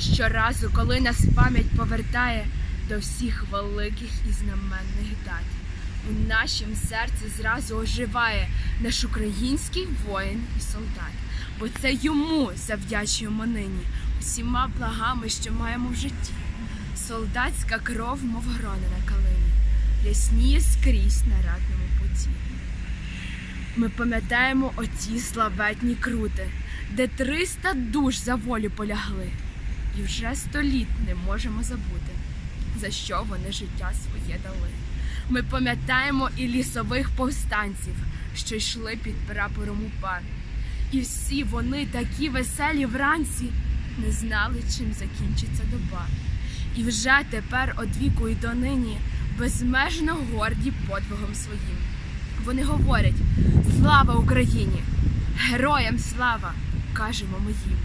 Щоразу, коли нас пам'ять повертає до всіх великих і знаменних дат, у нашім серці зразу оживає наш український воїн і солдат, бо це йому завдячуємо нині усіма благами, що маємо в житті. Солдатська кров, мов грони на калині, рясніє скрізь на ратному путі. Ми пам'ятаємо оті славетні крути, де 300 душ за волю полягли, і вже сто літ не можемо забути, за що вони життя своє дали. Ми пам'ятаємо і лісових повстанців, що йшли під прапором УПА. І всі вони такі веселі вранці не знали, чим закінчиться доба. І вже тепер од віку й донині безмежно горді подвигом своїм. Вони говорять: Слава Україні! Героям слава! кажемо ми їм.